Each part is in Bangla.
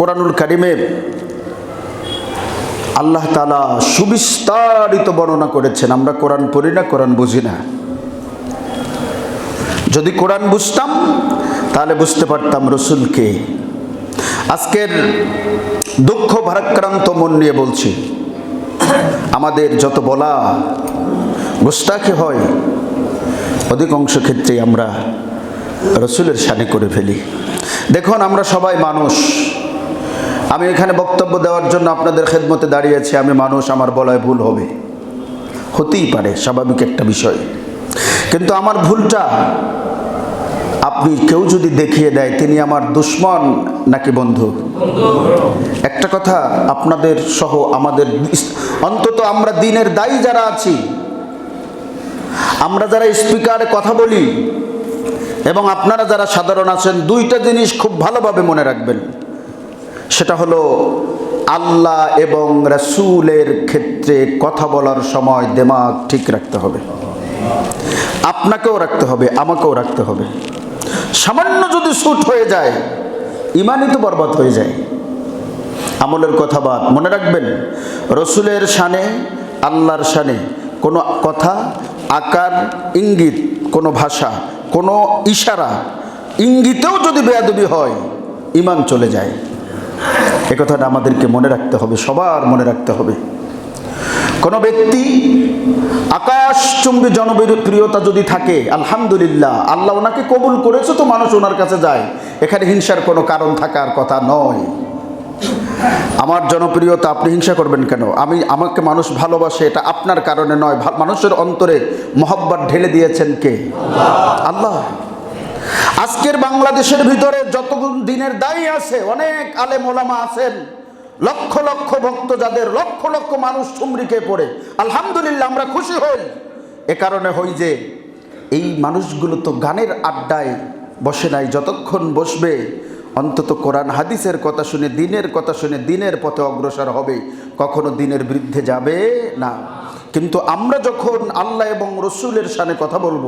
কোরআনুল কারিমের আল্লাহ তালা সুবিস্তারিত বর্ণনা করেছেন। আমরা কোরআন পড়ি না, কোরআন বুঝি না। যদি কোরআন বুঝতাম, তাহলে বুঝতে পারতাম রসুলকে আজকের দুঃখ ভারাক্রান্ত মন নিয়ে বলছি, আমাদের যত বলা গোস্তাকে হয়, অধিকাংশ ক্ষেত্রেই আমরা রসুলের সানে করে ফেলি। দেখুন, আমরা সবাই মানুষ। আমি এখানে বক্তব্য দেওয়ার জন্য আপনাদের খেদমতে দাঁড়িয়েছি। আমি মানুষ, আমার বলায় ভুল হবে। হতেই পারে, স্বাভাবিক একটা বিষয়। কিন্তু আমার ভুলটা আপনি কেউ যদি দেখিয়ে দেয়, তিনি আমার দুশ্মন নাকি বন্ধু? একটা কথা আপনাদের সহ আমাদের অন্তত আমরা দিনের দায়ী যারা আছি, আমরা যারা স্পিকারে কথা বলি, এবং আপনারা যারা সাধারণ আছেন, দুইটা জিনিস খুব ভালোভাবে মনে রাখবেন। সেটা হলো আল্লাহ এবং রাসূলের ক্ষেত্রে কথা বলার সময় দেমাগ ঠিক রাখতে হবে। আপনাকেও রাখতে হবে, আমাকেও রাখতে হবে। সামান্য যদি শ্যুট হয়ে যায়, ইমানই তো বরবাদ হয়ে যায়। আমলের কথা বাদ, মনে রাখবেন, রসুলের শানে, আল্লাহর শানে কোনো কথা, আকার, ইঙ্গিত, কোনো ভাষা, কোনো ইশারা, ইঙ্গিতেও যদি বেয়াদবি হয়, ইমান চলে যায়। এ কথাটা আমাদেরকে মনে রাখতে হবে, সবার মনে রাখতে হবে। কোনো ব্যক্তি আকাশচুম্বী জনপ্রিয়তা যদি থাকে, আলহামদুলিল্লাহ, আল্লাহ ওনাকে কবুল করেছে তো মানুষ ওনার কাছে যায়। এখানে হিংসার কোনো কারণ থাকার কথা নয়। আমার জনপ্রিয়তা আপনি হিংসা করবেন কেন? আমি, আমাকে মানুষ ভালোবাসে, এটা আপনার কারণে নয়। মানুষের অন্তরে মহব্বত ঢেলে দিয়েছেন কে? আল্লাহ। আজকের বাংলাদেশের ভিতরে যতগুণ দিনের দায়ী আছে, অনেক আলেম ওলামা আছেন, লক্ষ লক্ষ ভক্ত যাদের লক্ষ লক্ষ মানুষ ঠুমরিকে পড়ে। আলহামদুলিল্লাহ, আমরা খুশি হই। এ কারণে হই যে, এই মানুষগুলো তো গানের আড্ডায় বসে নাই, যতক্ষণ বসবে, অন্তত কোরআন হাদিসের কথা শুনে, দিনের কথা শুনে, দিনের পথে অগ্রসর হবে, কখনো দিনের বিরুদ্ধে যাবে না। কিন্তু আমরা যখন আল্লাহ এবং রসুলের সানে কথা বলব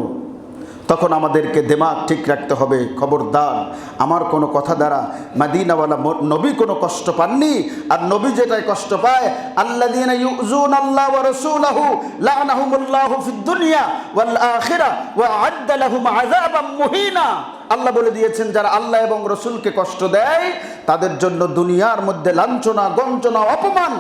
তখন আমাদেরকে দেমাগ ঠিক রাখতে হবে, খবরদার। আমার কোনো কথা দ্বারা মাদিনাওয়ালা নবী কোনো কষ্ট পাননি, আর নবী যেটাই কষ্ট পায়, আল্লাযীনা ইউযুনা আল্লাহ ওয়া রাসূলাহু, লা'নাহুমুল্লাহু ফিদ দুনিয়া ওয়াল আখিরা ওয়া আ'আদ্দা লাহুম আযাবাম মুহিনা। আল্লাহ বলে দিয়েছেন, যারা আল্লাহ এবং রসুলকে কষ্ট দেয়, তাদের জন্য দুনিয়ার মধ্যে লাঞ্ছনা, গঞ্জনা, অপমান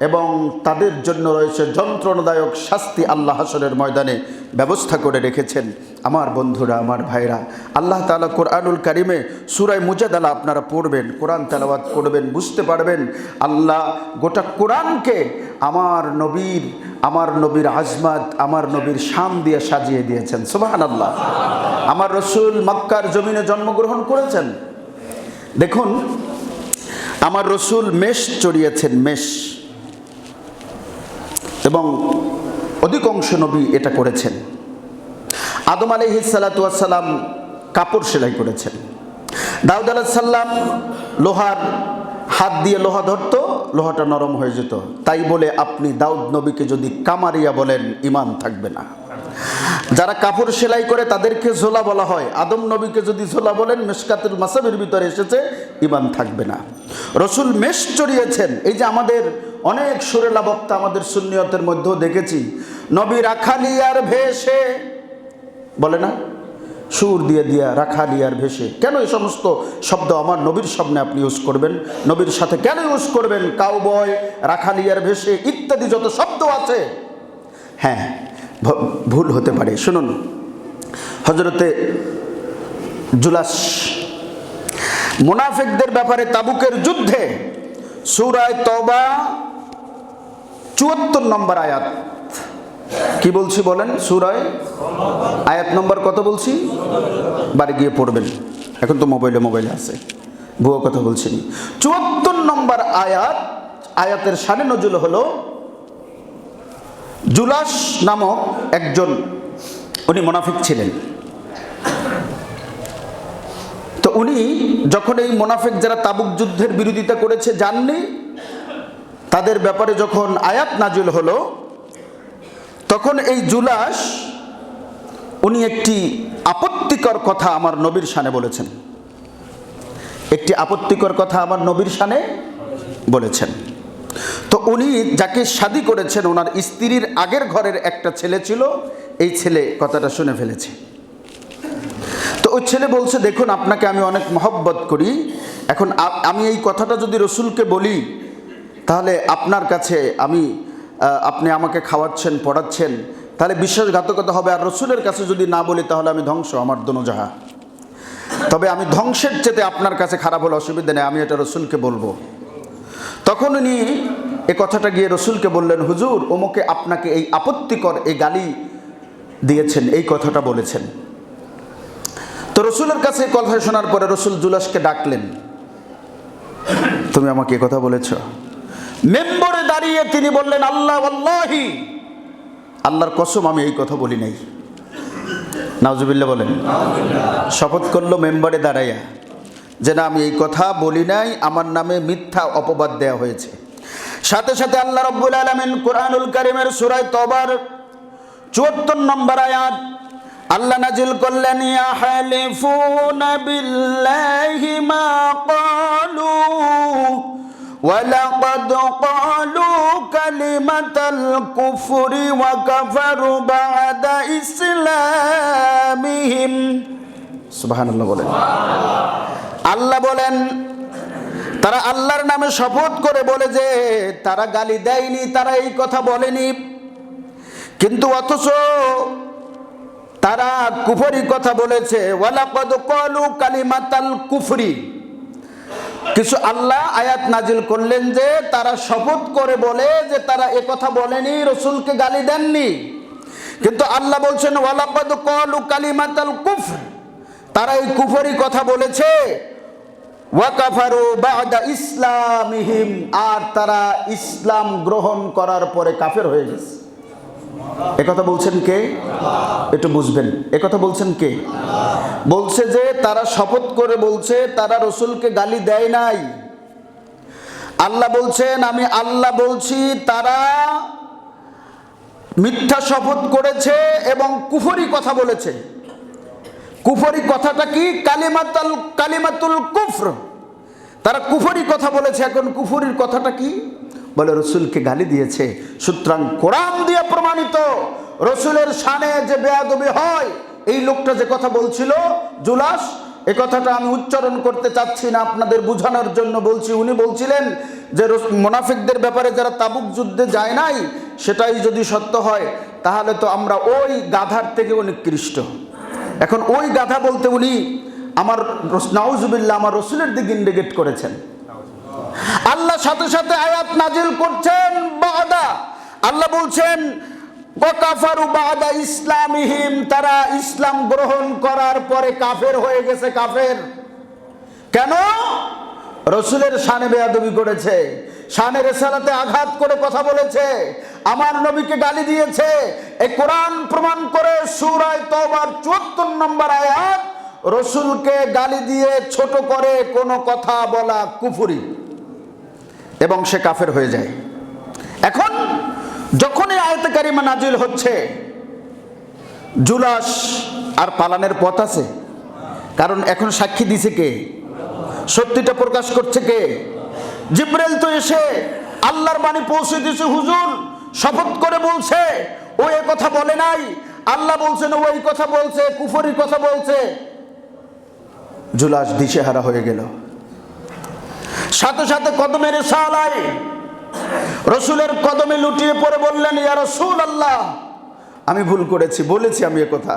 এবং তাদের জন্য রয়েছে যন্ত্রণাদায়ক শাস্তি আল্লাহ হাসরের ময়দানে ব্যবস্থা করে রেখেছেন। আমার বন্ধুরা, আমার ভাইরা, আল্লাহ তালা কোরআনুল কারিমে সুরায় মুজাদালা আপনারা পড়বেন, কোরআন তেলাওয়াত করবেন, বুঝতে পারবেন। আল্লাহ গোটা কোরআনকে আমার নবীর আমার নবীর আজমাত, আমার নবীর শাম দিয়ে সাজিয়ে দিয়েছেন। সুবাহান আল্লাহ আমার রসুল মক্কার জমিনে জন্মগ্রহণ করেছেন। দেখুন, আমার রসুল মেষ চড়িয়েছেন, মেষ। এবং অধিকাংশ নবী এটা করেছেন। আদম আলহি সালাতাম কাপড় সেলাই করেছেন। দাউদ আলাহিসাল্লাম লোহার হাত দিয়ে লোহা ধরতো, লোহাটা নরম হয়ে যেত। তাই বলে আপনি দাউদ নবীকে যদি কামারিয়া বলেন ইমান থাকবে না। যারা কাপড় সেলাই করে তাদেরকে ঝোলা বলা হয়। আদম নবীকে যদি ঝোলা বলেন, মেশকাতুল মাসাবের ভিতরে এসেছে ইমান থাকবে না। রসুল মেষ চড়িয়েছেন। এই যে আমাদের অনেক সুরেলা বক্তা আমাদের সুন্নিয়তের মধ্যেও দেখেছি। নবী রাখালিয়ার ভেসে। বলে না? সুর দিয়ে দিয়া রাখালিয়ার ভেসে। কেন এই সমস্ত শব্দ আমার নবীর সামনে আপনি ইউজ করবেন? নবীর সাথে কেন ইউজ করবেন? কাউবয় রাখালিয়ার ভেসে ইত্যাদি যত শব্দ আছে। হ্যাঁ ভুল হতে পারে। শুনুন। হজরতে জুলাস। মুনাফিকদের ব্যাপারে তাবুকের যুদ্ধে সুরায় তবা চুয়াত্তর নম্বর আয়াত। কি বলছি বলেন? সুরায় আয়াত নম্বর কত বলছি? বাড়ি গিয়ে পড়বেন। এখন তো মোবাইলে মোবাইলে আছে। ভুয়ো কথা বলছি চুয়াত্তর নম্বর আয়াত, আয়াতের সানে নজুল হলো জুলাস নামক একজন, উনি মোনাফিক ছিলেন। তো উনি যখন এই মোনাফিক যারা তাবুক যুদ্ধের বিরোধিতা করেছে, জাননি? তাদের ব্যাপারে যখন আয়াত নাজিল হলো, তখন এই জুলাস উনি একটি আপত্তিকর কথা আমার নবীর সানে বলেছেন। একটি আপত্তিকর কথা আমার নবীর সানে বলেছেন। তো উনি যাকে শাদি করেছেন, ওনার স্ত্রীর আগের ঘরের একটা ছেলে ছিল, এই ছেলে কথাটা শুনে ফেলেছে। তো ওই ছেলে বলছে, দেখুন, আপনাকে আমি অনেক মহব্বত করি। এখন আমি এই কথাটা যদি রসুলকে বলি তাহলে আপনার কাছে আমি আপনি আমাকে খাওয়াচ্ছেন, পড়াচ্ছেন, তাহলে বিশ্বাসঘাতকতা হবে আর রসুলের কাছে যদি না বলি তাহলে আমি ধ্বংস আমার দোনোজাহা তবে আমি ধ্বংসের চেতে আপনার কাছে খারাপ হলে অসুবিধা নেই, আমি এটা রসুলকে বলব। তখন উনি এ কথাটা গিয়ে রসুলকে বললেন, হুজুর, ওমকে আপনাকে এই আপত্তিকর এই গালি দিয়েছেন, এই কথাটা বলেছেন। তো রসুলের কাছে এই কথা শোনার পরে রসুল জুলাসকে ডাকলেন, তুমি আমাকে কথা বলেছ? মেম্বরে দাঁড়িয়ে তিনি বললেন, আল্লাহ, আল্লাহি। আল্লাহর কসম, আমি এই কথা বলি নাই। নাওজুবিল্লা বলেন, শপথ করল মেম্বারে দাঁড়াইয়া। যে না, আমি এই কথা বলি নাই, আমার নামে মিথ্যা অপবাদ দেয়া হয়েছে। সাথে সাথে আল্লাহ রব্বুল আলমিন কোরআনুল করিমের সুরায় তবার চুয়াত্তর নম্বর আয়াত আল্লাহ নাজিল করলেন ইয়াহলিফুনা বিল্লাহি মা ولقد قالوا كلمة الكفر وكفروا بعد إسلامهم سبحان الله বলেন আল্লাহ বলেন তারা আল্লাহর নামে শপথ করে বলে যে তারা গালি দেয়নি তারা এই কথা বলেনি কিন্তু অথচ তারা কুফরি কথা বলেছে ওয়ালাকদ কলু কালিমাতাল কুফরি কিছু আল্লাহ আয়াত নাজিল করলেন যে, তারা শপথ করে বলে যে, তারা এ কথা বলেনি, রসুলকে গালি দেননি। কিন্তু আল্লাহ বলছেন, ওয়ালাকদ কলু কালিমাতাল কুফর। তারা এই কুফরি কথা বলেছে। ওয়াকাফারু বাদা ইসলামিহিম। আর তারা ইসলাম গ্রহণ করার পরে কাফের হয়ে গেছে। একথা বলছেন কে? একটু বুঝবেন। একথা বলছেন কে? বলছে যে, তারা শপথ করে বলছে, তারা রসুলকে গালি দেয় নাই। আল্লাহ বলছেন, আমি আল্লাহ বলছি, তারা মিথ্যা শপথ করেছে এবং কুফরি কথা বলেছে। কুফরি কথাটা কি? কালিমাতাল, কালিমাতুল কুফর। তারা কুফরি কথা বলেছে, এখন কুফরির কথাটা কি? বলে রসুলকে গালি দিয়েছে। সুতরাং কোরআন দিয়ে প্রমাণিত, রসুলের শানে যে বেয়াদবি হয়, এই লোকটা যে কথা বলছিল, জুলাস, এ কথাটা আমি উচ্চারণ করতে চাচ্ছি না, আপনাদের বোঝানোর জন্য বলছি। উনি বলছিলেন যে মোনাফিকদের ব্যাপারে যারা তাবুক যুদ্ধে যায় নাই, সেটাই যদি সত্য হয়, তাহলে তো আমরা ওই গাধার থেকে নিকৃষ্ট। এখন ওই গাধা বলতে উনি আমার নাউজুবিল্লাহ, আমার রসুলের দিকে ইন্ডিকেট করেছেন। আল্লাহ সাথে সাথে আয়াত নাজিল করছেন, বাদা। আল্লাহ বলছেন, ওয়াকাফারু বাদা ইসলামিহিম তারা ইসলাম গ্রহণ করার পরে কাফের হয়ে গেছে কাফের। কেন? রসুলের শানে বেয়াদবি করেছে রেসালাতে আঘাত করে কথা বলেছে, আমার নবীকে গালি দিয়েছে। এই কোরআন প্রমাণ করে সুরায় তবার চুয়াত্তর নম্বর আয়াত, রসুলকে গালি দিয়ে ছোট করে কোনো কথা বলা কুফুরি। এবং সে কাফের হয়ে যায়। এখন যখনই আয়তে কারিমা নাজিল হচ্ছে জুলাস আর পালানের পথ আছে। কারণ এখন সাক্ষী দিছে কে? সত্যিটা প্রকাশ করছে কে? জিব্রেল তো এসে আল্লাহর বাণী পৌঁছে দিয়েছে, হুজুর, শপথ করে বলছে, ও এ কথা বলে নাই। আল্লাহ বলছেন ও এই কথা বলছে, কুফরির কথা বলছে। জুলাস দিশেহারা হয়ে গেল। সাথে সাথে কদমের সালায় রসুলের কদমে লুটিয়ে পড়ে বললেন, ইয়া রসুল আল্লাহ আমি ভুল করেছি, বলেছি আমি কথা।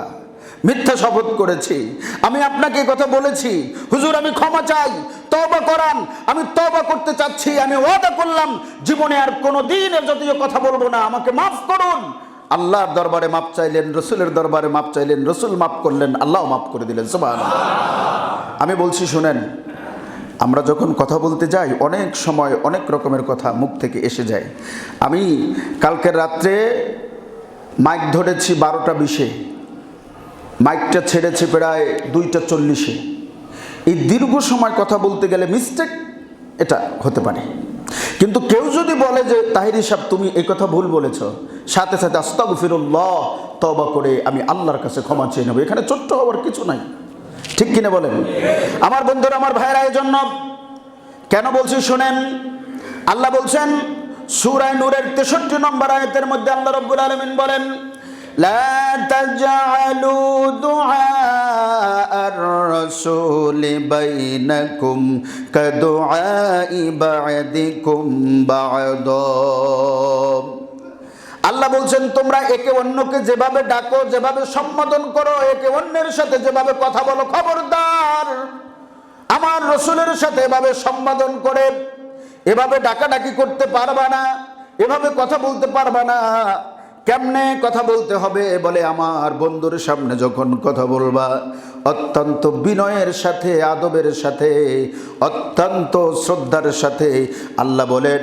মিথ্যা শপথ করেছি। আমি আপনাকে কথা বলেছি। হুজুর, আমি ক্ষমা চাই। তবা করান। আমি তবা করতে চাচ্ছি। আমি ওয়াদা করলাম, জীবনে আর কোনো দিন জাতীয় কথা বলব না। আমাকে মাফ করুন। আল্লাহর দরবারে মাপ চাইলেন, রসুলের দরবারে মাপ চাইলেন, রসুল মাফ করলেন, আল্লাহ মাফ করে দিলেন। সুবহান আমি বলছি, শুনেন আমরা যখন কথা বলতে যাই, অনেক সময় অনেক রকমের কথা মুখ থেকে এসে যায়। আমি কালকের রাত্রে মাইক ধরেছি বারোটা বিশে। মাইকটা ছেড়েছে প্রায় দুইটা চল্লিশে। এই দীর্ঘ সময় কথা বলতে গেলে মিস্টেক এটা হতে পারে। কিন্তু কেউ যদি বলে যে, তাহির সাহেব, তুমি এই কথা ভুল বলেছ। সাথে সাথে আস্তাগফিরুল্লাহ তবা করে আমি আল্লাহর কাছে ক্ষমা চেয়ে নেব। এখানে ছোট্ট হওয়ার কিছু নাই। ঠিক কিনা বলেন আমার বন্ধুরা আমার ভাইয়েরা এই জন্য কেন বলছি শোনেন আল্লাহ বলছেন সুরায় নূরের তেষট্টি নম্বর আয়তের মধ্যে আল্লাহ রব্বুল আলমিন বলেন لا تجعلوا دعاء الرسول بينكم كدعاء بعدكم بعضا আল্লাহ বলছেন, তোমরা একে অন্যকে যেভাবে ডাকো, যেভাবে সম্বোধন করো, একে অন্যের সাথে যেভাবে কথা বলো, খবরদার। আমার রসুলের সাথে এভাবে সম্বোধন করে, এভাবে ডাকাডাকি করতে পারবা না, এভাবে কথা বলতে পারবা না। কেমনে কথা বলতে হবে? বলে আমার বন্ধুর সামনে যখন কথা বলবা, অত্যন্ত বিনয়ের সাথে, আদবের সাথে, অত্যন্ত শ্রদ্ধার সাথে আল্লাহ বলেন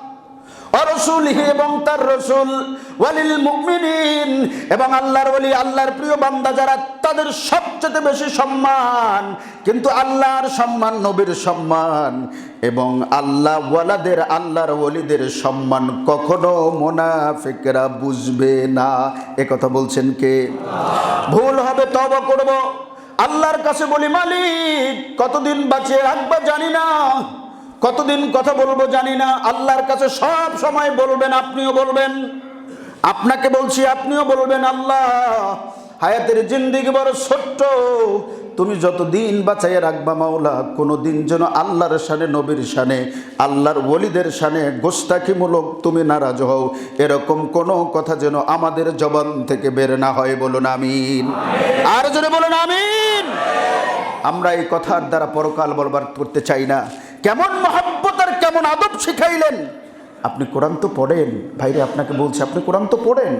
এবং তার রসুল, ওয়ালিল মুমিনিন। এবং আল্লাহর ওলি, আল্লাহর প্রিয় বান্দা যারা, তাদের সবচেয়ে বেশি সম্মান। কিন্তু আল্লাহর সম্মান নবীর সম্মান। এবং আল্লাহ ওয়ালাদের, আল্লাহর ওলিদের সম্মান কখনো মোনাফিকরা বুঝবে না। এ কথা বলছেন কে? ভুল হবে তবা করব। আল্লাহর কাছে বলি, মালিক, কতদিন বাঁচিয়ে রাখবা জানি না। কতদিন কথা বলব জানি না। আল্লাহর কাছে সব সময় বলবেন, আপনিও বলবেন। আপনাকে বলছি, আপনিও বলবেন, আল্লাহ, হায়াতের জিন্দিগি বড় ছোট্ট। তুমি যত দিন বাঁচাইয়া রাখবা মাওলা কোনো দিন যেন আল্লাহর সানে নবীর সানে আল্লাহর ওলিদের সানে গোস্তাকিমূলক তুমি নারাজ হও। এরকম কোনো কথা যেন আমাদের জবান থেকে বের না হয়, বলুন আমিন। আর জোরে বলুন আমিন। আমরা এই কথার দ্বারা পরকাল বরবাদ করতে চাই না। কেমন মহাব্বত আর কেমন আদব শিখাইলেন? আপনি কোরআন তো পড়েন। ভাইরে, আপনাকে বলছি, আপনি কোরআন তো পড়েন।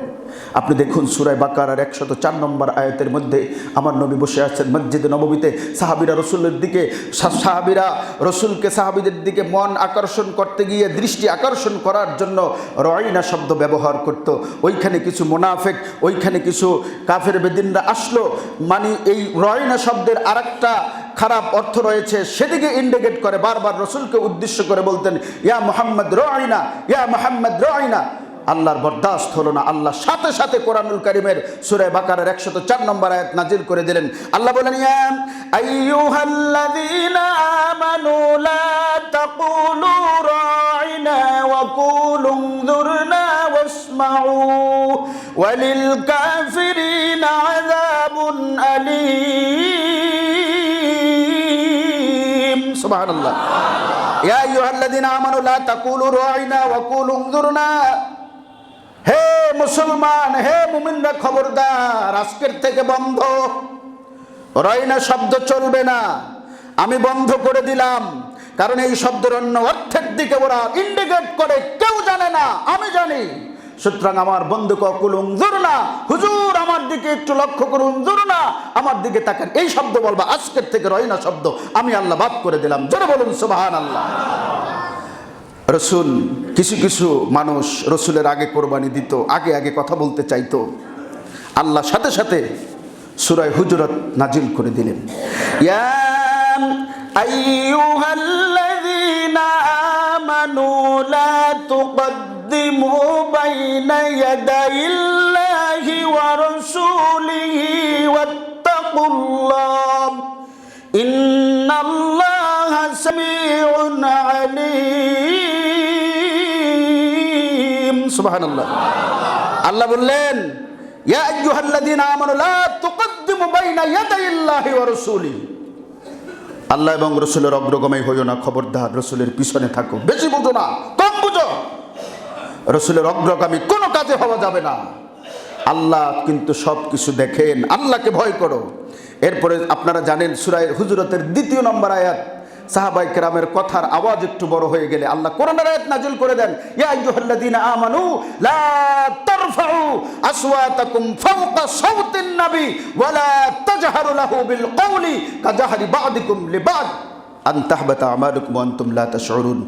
আপনি দেখুন সুরায় বাকার আর একশত চার নম্বর আয়তের মধ্যে আমার নবী বসে আছেন মসজিদে নবমীতে সাহাবিরা রসুলের দিকে সাহাবিরা রসুলকে সাহাবিদের দিকে মন আকর্ষণ করতে গিয়ে দৃষ্টি আকর্ষণ করার জন্য রয়না শব্দ ব্যবহার করত। ওইখানে কিছু মোনাফেক, ওইখানে কিছু কাফের বেদিনরা আসলো। মানে এই রয়না শব্দের আরেকটা খারাপ অর্থ রয়েছে, সেদিকে ইন্ডিকেট করে, বারবার রসুলকে উদ্দেশ্য করে বলতেন, ইয়া মোহাম্মদ রয়না ইয়া মোহাম্মদ রয়না আল্লাহর বরদাস্ত হলো না। আল্লাহ সাথে সাথে কোরআনুল করিমের সুরে বাকারের একশত চার নম্বর আয়াত নাজিল করে দিলেন। আল্লাহ বলেন ইয়াম আইয়ুহাল্লাযীনা আমানু লা সুবাহ তাকুলু হে মুসলমান, হে মুমিনরা থেকে বন্ধ। শব্দ চলবে না। আমি বন্ধ করে দিলাম। কারণ এই শব্দের অন্য অর্থের দিকে ওরা ইন্ডিকেট করে, কেউ জানে না, আমি জানি। সুতরাং আমার বন্ধু বন্ধুকে অকুলুম না। হুজুর, আমার দিকে একটু লক্ষ্য করুন না। আমার দিকে তাকান। এই শব্দ বলবা, আজকের থেকে রয় না শব্দ। আমি আল্লাহ বাদ করে দিলাম। জোরে বলুন সুবাহান আল্লাহ রসুল, কিছু কিছু মানুষ রসুলের আগে কোরবানি দিত, আগে আগে কথা বলতে চাইতো। আল্লাহ সাথে সাথে সুরায় হুজরত নাজিল করে দিলেন। ইয়া আইয়ুহাল্লাযীনা আমানু লা তুকদ্দিমু বাইনা ইয়াদাইল্লাহি ওয়া রাসূলিহি ওয়াত্তাকুল্লাহ ইন্নাল্লাহা সামিউন আলীম সুবহানাল্লাহ আল্লাহ বললেন ইয়া আইয়ুহাল্লাযীনা আমানু লা তুকদ্দিমু বাইনা ইয়াদাইল্লাহি ওয়া রাসূলিহি আল্লাহ এবং রসুলের অগ্রগমে হইও না, খবরদার রসুলের পিছনে থাকো, বেশি বুঝো না। রসুলের অগ্রগামী কোনো কাজে হওয়া যাবে না। আল্লাহ কিন্তু সব কিছু দেখেন। আল্লাহকে ভয় করো। এরপরে আপনারা জানেন সুরায় হুজরতের দ্বিতীয় নম্বর আয়াত। সাহাবাই কেরামের কথার আওয়াজ একটু বড় হয়ে গেলে আল্লাহ কোরআনের আয়াত নাজিল করে দেন। ইয়া আইয়ুহাল্লাযীনা আমানু লা তারফাউ আসওয়াতাকুম ফাওকা সাওতিন নবী ওয়া তাজহারু লাহু বিল কওলি কাজাহরি বা'দিকুম লিবা'দ। আন তাহবাতা আমালুকুম ওয়া আনতুম লা তাশউরুন।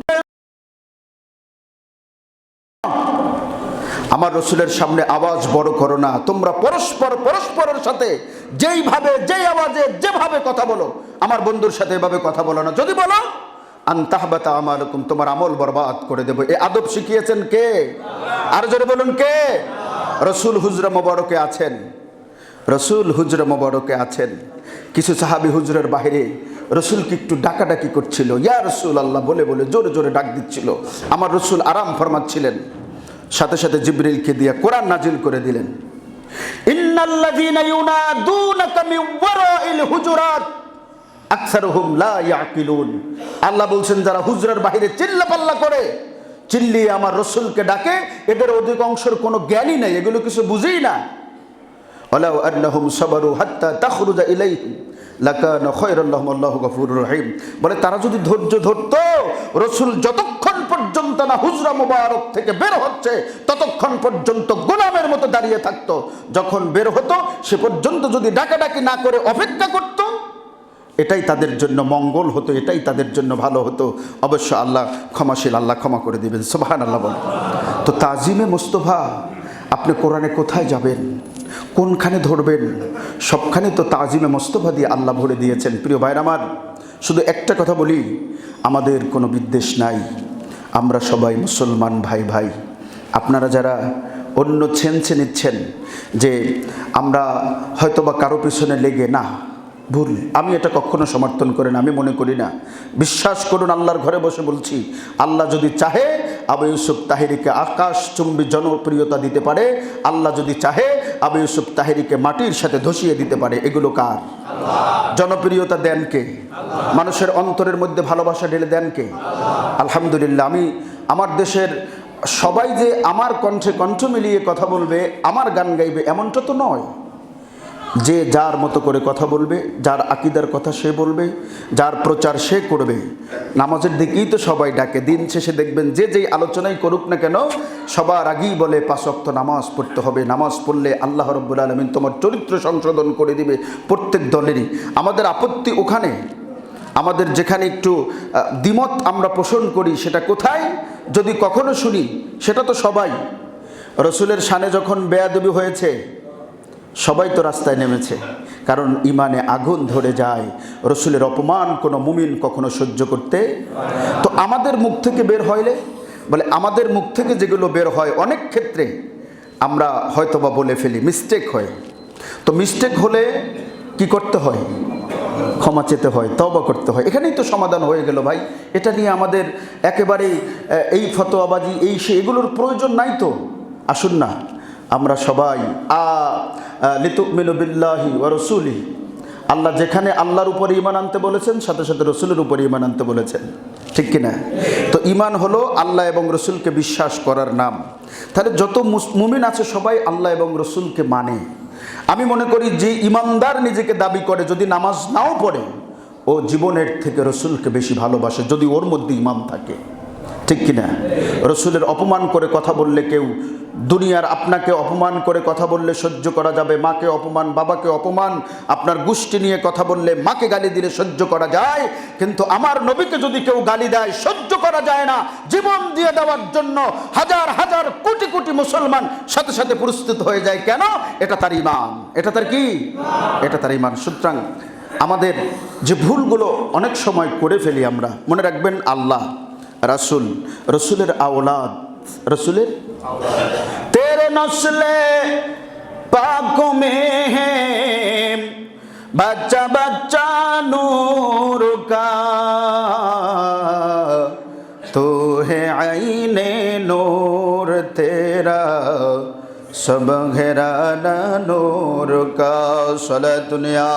আমার রসুলের সামনে আওয়াজ বড় করো না। তোমরা পরস্পর, পরস্পরের সাথে যেইভাবে, যেই আওয়াজে, যেভাবে কথা বলো, আমার বন্ধুর সাথে এভাবে কথা বলো না। যদি বলো, আন্তাহবাতা আমারকম তোমার আমল বরবাদ করে দেবো। এই আদব শিখিয়েছেন কে? আর জোরে বলুন কে? রসুল হুজরা মোবারকে আছেন। রসুল হুজরা মোবারকে আছেন। কিছু সাহাবি হুজরের বাহিরে রসুলকে একটু ডাকাডাকি করছিল। ইয়া রসুল আল্লাহ, বলে বলে, জোরে জোরে ডাক দিচ্ছিল। আমার রসুল আরাম ফরমাচ্ছিলেন। সাথে সাথে জিবরিলকে দিয়ে কোরআন নাজিল করে দিলেন। আল্লাহ বলছেন, যারা হুজরার বাইরে চিল্লাপাল্লা করে, চিল্লিয়ে আমার রসুলকে ডাকে, এদের অধিকাংশের কোনো জ্ঞানই নেই, এগুলো কিছু বুঝেই না। ওয়ালাউ আন্নাহুম সাবারু হাত্তা তাখরুজা ইলাইহিম। লাকানা গফুরুর রহিম। বলে, তারা যদি ধৈর্য ধরতো, রসুল যতক্ষণ পর্যন্ত না হুজরা মুবারক থেকে বের হচ্ছে, ততক্ষণ পর্যন্ত গোলামের মতো দাঁড়িয়ে থাকতো। যখন বের হতো, সে পর্যন্ত যদি ডাকাডাকি না করে অপেক্ষা করতো, এটাই তাদের জন্য মঙ্গল হতো, এটাই তাদের জন্য ভালো হতো। অবশ্য আল্লাহ ক্ষমাশীল, আল্লাহ ক্ষমা করে দিবেন। সোভান আল্লাহ বলেন। তো তাজিমে মোস্তফা, আপনি কোরআনে কোথায় যাবেন? কোনখানে ধরবেন? সবখানে তো তাজিমে মোস্তফা দিয়ে আল্লাহ ভরে দিয়েছেন। প্রিয় ভাইর আমার, শুধু একটা কথা বলি, আমাদের কোনো বিদ্বেষ নাই। আমরা সবাই মুসলমান ভাই ভাই। আপনারা যারা অন্য ছেনছে নিচ্ছেন যে আমরা হয়তোবা কারও পিছনে লেগে, না, ভুল, আমি এটা কখনো সমর্থন করি না, আমি মনে করি না। বিশ্বাস করুন, আল্লাহর ঘরে বসে বলছি, আল্লাহ যদি চাহে, আবু ইউসুফ তাহেরিকে আকাশ চুম্বী জনপ্রিয়তা দিতে পারে, আল্লাহ যদি চাহে আবু ইউসুফ তাহেরিকে মাটির সাথে ধসিয়ে দিতে পারে, এগুলো কার? জনপ্রিয়তা দেন কে? মানুষের অন্তরের মধ্যে ভালোবাসা ঢেলে দেন কে? আলহামদুলিল্লাহ, আমি আমার দেশের সবাই যে আমার কণ্ঠে কণ্ঠ মিলিয়ে কথা বলবে, আমার গান গাইবে, এমনটা তো নয়। যে যার মতো করে কথা বলবে, যার আকিদার কথা সে বলবে, যার প্রচার সে করবে। নামাজের দিকেই তো সবাই ডাকে, দিন শেষে দেখবেন যে যেই আলোচনাই করুক না কেন, সবার আগেই বলে পাঁচক্ত নামাজ পড়তে হবে। নামাজ পড়লে আল্লাহ রব্বুল আলমিন তোমার চরিত্র সংশোধন করে দিবে প্রত্যেক দলেরই। আমাদের আপত্তি ওখানে। আমাদের যেখানে একটু দ্বিমত আমরা পোষণ করি, সেটা কোথায়? যদি কখনো শুনি, সেটা তো সবাই। রসুলের সানে যখন বেয়াদবি হয়েছে সবাই তো রাস্তায় নেমেছে। কারণ ইমানে আগুন ধরে যায় রসুলের অপমান কোনো মুমিন কখনো সহ্য করতে তো আমাদের মুখ থেকে বের হইলে বলে আমাদের মুখ থেকে যেগুলো বের হয় অনেক ক্ষেত্রে আমরা হয়তোবা বলে ফেলি মিস্টেক হয়। তো মিস্টেক হলে কি করতে হয়? ক্ষমা চেতে হয় তবা করতে হয়। এখানেই তো সমাধান হয়ে গেল ভাই। এটা নিয়ে আমাদের একেবারে আহ, এই ফতোয়াবাজি এই সে এগুলোর প্রয়োজন নাই তো। আসুন না। আমরা সবাই, আ লিতুমিনুবিল্লাহি ও রসুলি আল্লাহ যেখানে আল্লাহর উপরে ইমান আনতে বলেছেন, সাথে সাথে রসুলের উপরে ইমান আনতে বলেছেন। ঠিক কিনা? তো ইমান হলো আল্লাহ এবং রসুলকে বিশ্বাস করার নাম। তাহলে যত মুমিন আছে সবাই আল্লাহ এবং রসুলকে মানে। আমি মনে করি যে ইমানদার নিজেকে দাবি করে, যদি নামাজ নাও পড়ে, ও জীবনের থেকে রসুলকে বেশি ভালোবাসে, যদি ওর মধ্যে ইমান থাকে। ঠিক কিনা? রসুলের অপমান করে কথা বললে কেউ, দুনিয়ার আপনাকে অপমান করে কথা বললে সহ্য করা যাবে, মাকে অপমান, বাবাকে অপমান, আপনার গোষ্ঠী নিয়ে কথা বললে মাকে গালি দিলে সহ্য করা যায়, কিন্তু আমার নবীকে যদি কেউ গালি দেয়, সহ্য করা যায় না। জীবন দিয়ে দেওয়ার জন্য হাজার হাজার কোটি কোটি মুসলমান সাথে সাথে প্রস্তুত হয়ে যায়। কেন? এটা তার ইমান এটা তার কি? এটা তার ইমান সুতরাং আমাদের যে ভুলগুলো অনেক সময় করে ফেলি আমরা, মনে রাখবেন, আল্লাহ রসুল রসুলের আওলাদ রসুলের তেরে নসলে পাক में है बच्चा बच्चा नूर का तो है आईने नूर तेरा सब घेराना नूर का सला दुनिया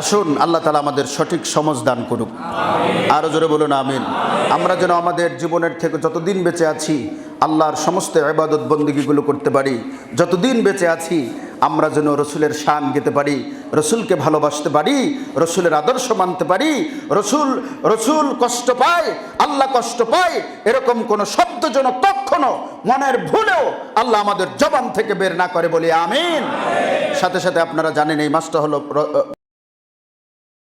আসুন আল্লাহ তালা আমাদের সঠিক সমজ দান করুক। আরও জোরে বলুন, আমিন। আমরা যেন আমাদের জীবনের থেকে যতদিন বেঁচে আছি, আল্লাহর সমস্ত আবাদত বন্দিগিগুলো করতে পারি, যতদিন বেঁচে আছি, আমরা যেন রসুলের শান গেতে পারি, রসুলকে ভালোবাসতে পারি, রসুলের আদর্শ মানতে পারি, রসুল রসুল কষ্ট পায়, আল্লাহ কষ্ট পায়, এরকম কোনো শব্দ যেন কখনো মনের ভুলেও আল্লাহ আমাদের জবান থেকে বের না করে বলি, আমিন। সাথে সাথে আপনারা জানেন এই মাসটা হলো